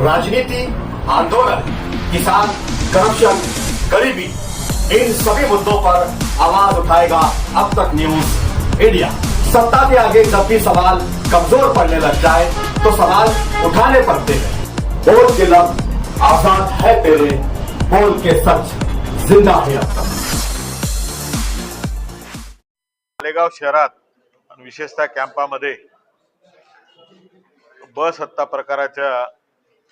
राजनीति आंदोलन किसान करप्शन गरीबी इन सभी मुद्दों पर आवाज उठाएगा अब तक न्यूज इंडिया। सत्ता के आगे जब भी सवाल कमजोर पड़ने लग जाए तो सवाल उठाने पड़ते हैं। बोल के लफ्ज आजाद है तेरे बोल के सच जिंदा है अब तक। मालेगाव शहरात विशेषतः कॅम्पामध्ये बस हत्ता प्रकाराच्या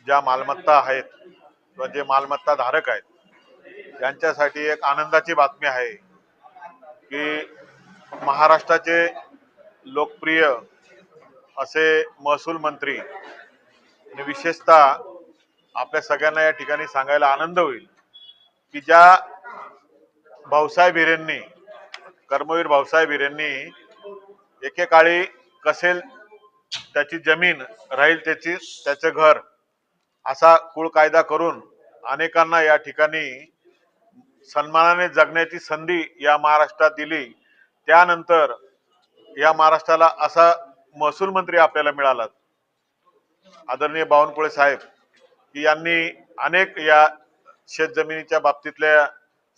ज्या मालमत्ता आहेत किंवा जे मालमत्ता धारक आहेत यांच्यासाठी एक आनंदाची बातमी आहे की महाराष्ट्राचे लोकप्रिय असे महसूल मंत्री आणि विशेषतः आपल्या सगळ्यांना या ठिकाणी सांगायला आनंद होईल की ज्या भाऊसाहेब हिरेंनी कर्मवीर भाऊसाहेब हिरेंनी एकेकाळी कसेल त्याची जमीन राहील त्याची त्याचं घर असा कुळ कायदा करून अनेकांना या ठिकाणी सन्मानाने जगण्याची संधी या महाराष्ट्रात दिली. त्यानंतर या महाराष्ट्राला असा महसूल मंत्री आपल्याला मिळाला आदरणीय बावनकुळे साहेब की यांनी अनेक या शेतजमिनीच्या बाबतीतल्या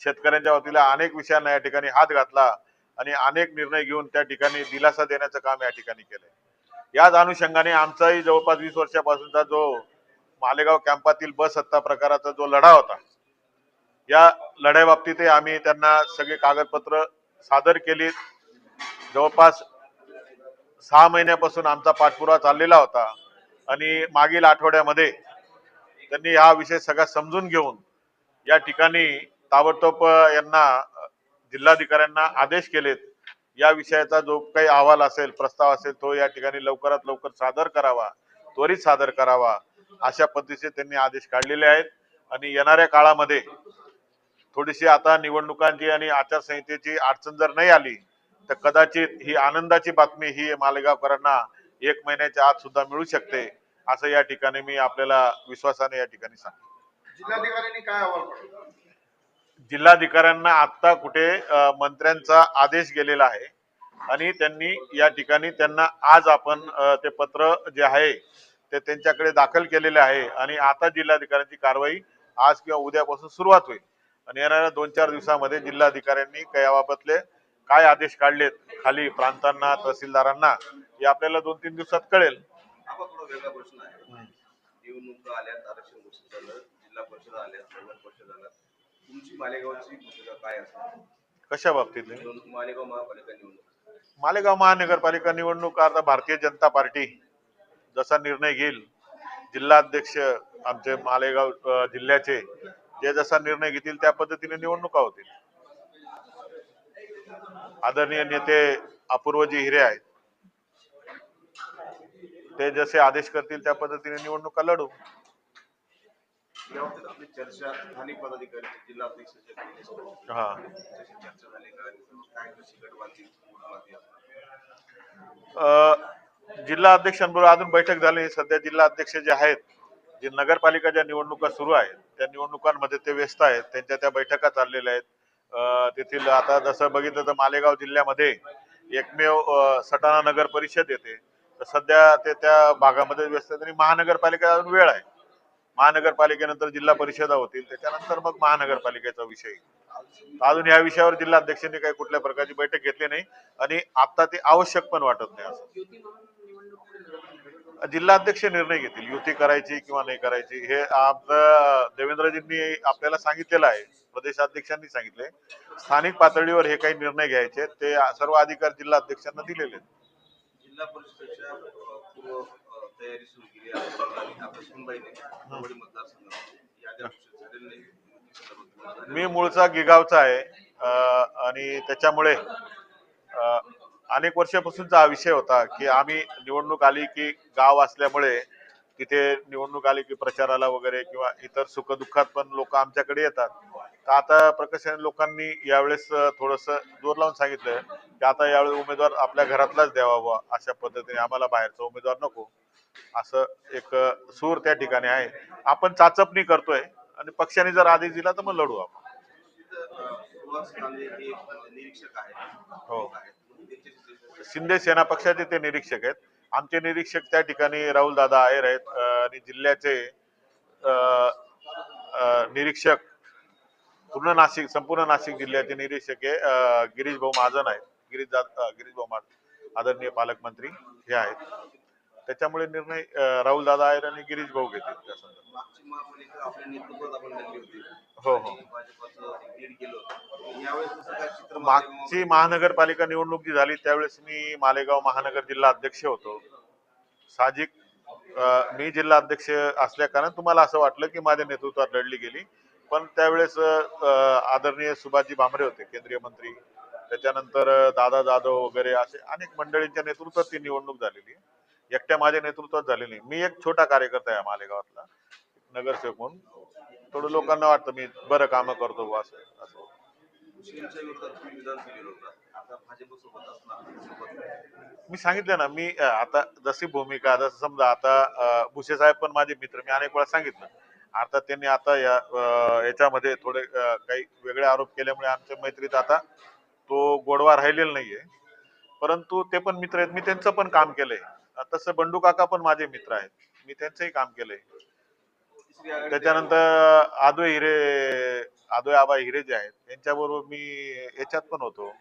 शेतकऱ्यांच्या बाबतीला अनेक विषयांना या ठिकाणी हात घातला आणि अनेक निर्णय घेऊन त्या ठिकाणी दिलासा देण्याचं काम या ठिकाणी केलंय. याच अनुषंगाने आमचाही जवळपास वीस वर्षापासूनचा जो मालेगाव कॅम्पातील बस सत्ता प्रकाराचा जो लढा होता या लढ्याबाबतीतही आम्ही त्यांना सगळे कागदपत्र सादर केलीत. जवळपास सहा महिन्यापासून आमचा पाठपुरावा चाललेला होता आणि मागील आठवड्यामध्ये त्यांनी हा विषय सगळा समजून घेऊन या ठिकाणी ताबडतोब यांना जिल्हाधिकाऱ्यांना आदेश केलेत. या विषयाचा जो काही अहवाल असेल प्रस्ताव असेल तो या ठिकाणी लवकरात लवकर सादर करावा त्वरित सादर करावा. अशा पद्धतीचे त्यांनी आदेश काढलेले आहेत. आणि येणाऱ्या काळामध्ये थोडीशी आता निवडणुकांची आणि आचारसंहितेची अडचण जर नाही आली तर कदाचित ही आनंदाची बातमी ही मालेगावकरांना एक महिन्याच्या आत सुद्धा मिळू शकते असं या ठिकाणी मी आपल्याला विश्वासाने या ठिकाणी सांगतो. जिल्हाधिकाऱ्यांनी काय अहवाल जिल्हाधिकाऱ्यांना आता कुठे मंत्र्यांचा आदेश गेलेला आहे. आणि त्यांनी या ठिकाणी त्यांना आज आपण ते पत्र जे आहे ते त्यांच्याकडे दाखल केलेले आहे आणि आता जिल्हाधिकाऱ्यांची कारवाई आज किंवा उद्यापासून सुरुवात होईल. आणि येणाऱ्या दोन चार दिवसामध्ये जिल्हाधिकाऱ्यांनी याबाबतले काय आदेश काढलेत खाली प्रांतांना तहसीलदारांना हे आपल्याला दोन तीन दिवसात कळेल. आपण थोडा वेगळा प्रश्न आहे? निवडणुका आल्यात आरक्षण घोषित झालं जिल्हा परिषद आल्यात नगर परिषद आल्यात. तुमची मालेगावची भूमिका काय असणार? कशा निवडणूक मालेगाव महापालिका निवडणूक. मालेगाव महानगरपालिका निवडणूक आता भारतीय जनता पार्टी. जसा निर्णय घेईल जिल्हाध्यक्ष आमचे मालेगाव जिल्ह्याचे जे जसा निर्णय घेतील त्या पद्धतीने निवडणुका होतील. आदरणीय नेते अपूर्वजी हिरे आहेत. ते जसे आदेश करतील त्या पद्धतीने निवडणुका लढू. चर्चा स्थानिक पदाधिकारी हा. यांच्याशी चर्चा झाली. जिल्हा अध्यक्षांबरोबर अजून बैठक झाली. सध्या जिल्हा अध्यक्ष जे आहेत जे नगरपालिका ज्या निवडणुका सुरू आहेत त्या निवडणुकांमध्ये ते व्यस्त आहेत. त्यांच्या त्या बैठका चाललेल्या आहेत. तेथील आता जसं बघितलं तर मालेगाव जिल्ह्यामध्ये एकमेव सटाणा नगर परिषद येते. तर सध्या ते त्या भागामध्ये व्यस्त आहेत आणि महानगरपालिका अजून वेळ आहे. महानगरपालिकेनंतर जिल्हा परिषदा होतील. त्याच्यानंतर मग महानगरपालिकेचा विषय अजून या विषयावर जिल्हा अध्यक्षांनी काही कुठल्या प्रकारची बैठक घेतली नाही. आणि आता ते आवश्यक पण वाटत नाही असं. जिल्हाध्यक्ष निर्णय घेतील. युती करायची किंवा नाही करायची हे आपलं देवेंद्रजींनी आपल्याला सांगितलेलं आहे. प्रदेशाध्यक्षांनी सांगितले स्थानिक पातळीवर हे काही निर्णय घ्यायचे ते सर्व अधिकार दिलेले. जिल्हा परिषदेच्या अ, पूर्व अ, तयारी सुरू केली आहे. आणि आपल्या सुनबाईने परभणी मतदारसंघात याद्या घोषित झालेल्या नाही युतीच्या सर्व मी मूळचा गिगावचा आहे आणि त्याच्यामुळे अनेक वर्षापासूनचा हा विषय होता की आम्ही निवडणूक आली की गाव असल्यामुळे तिथे निवडणूक आली की प्रचाराला वगैरे किंवा इतर सुखदुःखात पण लोक आमच्याकडे येतात. तर आता प्रकर्षाने लोकांनी यावेळेस थोडस जोर लावून सांगितलं की आता यावेळेस उमेदवार आपल्या घरातलाच द्यावा अशा पद्धतीने आम्हाला बाहेरचा उमेदवार नको. असं एक सूर त्या ठिकाणी आहे. आपण चाचपणी करतोय आणि पक्षाने जर आदेश दिला तर मग लढू आपण. हे निरीक्षक आहेत हो. आहेत. त्यांच्याशी चर्चा शिंदे सेना पक्षाचे ते निरीक्षक आहेत. आमचे निरीक्षक त्या ठिकाणी राहुल दादा आहेर आहेत आणि जिल्ह्याचे निरीक्षक पूर्ण नाशिक संपूर्ण नाशिक जिल्ह्याचे निरीक्षक आहे अ, गिरीश भाऊ महाजन आहेत. गिरीश गिरीश भाऊ महाजन आदरणीय पालकमंत्री हे आहेत. त्याच्यामुळे निर्णय राहुल दादा आहेत आणि गिरीश भाऊ घेतील त्या संदर्भात. हो हो. मागची महानगरपालिका निवडणूक जी झाली त्यावेळेस मी मालेगाव महानगर जिल्हा अध्यक्ष होतो. साहजिक मी जिल्हा अध्यक्ष असल्या कारण तुम्हाला असं वाटलं की माझ्या नेतृत्वात लढली गेली. पण त्यावेळेस आदरणीय सुभाषजी भामरे होते केंद्रीय मंत्री. त्याच्यानंतर दादा जाधव वगैरे असे अनेक मंडळींच्या नेतृत्वात ती निवडणूक झालेली. एकट्या माझ्या नेतृत्वात झालेली. मी एक छोटा कार्यकर्ता आहे मालेगावातला नगरसेवक म्हणून. थोडं लोकांना वाटतं मी बरं कामं करतो असं असं. मुस्लिमच्या विरोधात तुम्ही आता भाजपसोबत असणार मी सांगितलं ना मी आता जशी भूमिका जसं समजा आता भुसे साहेब पण माझे मित्र मी अनेक वेळा सांगितलं. आता त्यांनी आता या याच्यामध्ये थोडे काही वेगळे आरोप केल्यामुळे आमच्या मैत्रीत आता तो गोडवा राहिलेला नाहीये. परंतु ते पण मित्र आहेत. मी त्यांचं पण काम केलंय. तसं बंडू काका पण माझे मित्र आहेत. मी त्यांचंही काम केलंय. त्याच्यानंतर आदोय हिरे आदोय आबा हिरे जे आहेत त्यांच्याबरोबर मी याच्यात पण होतो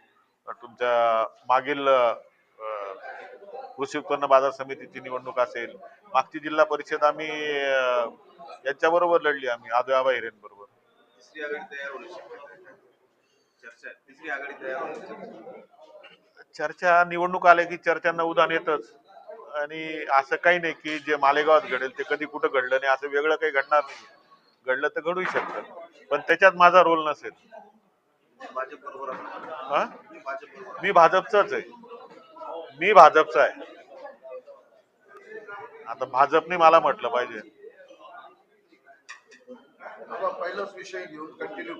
तुमच्या मागील कृषी उत्पन्न बाजार समितीची निवडणूक असेल मागची जिल्हा परिषद आम्ही यांच्याबरोबर लढली आम्ही आदोय आबा हिरेंबरोबर? चर्चा. चर्चा निवडणूक आल्या की चर्चांना उदाहरण येतच आणि असं काही नाही की जे मालेगावात घडेल ते कधी कुठं घडलं नाही असं वेगळं काही घडणार नाही घडलं तर घडूही शकतं पण त्याच्यात माझा रोल नसेल. हा? मी भाजपचाच आहे. मी भाजपचा आहे. आता भाजपने मला म्हटलं पाहिजे. पहिलाच विषय घेऊन कंटिन्यू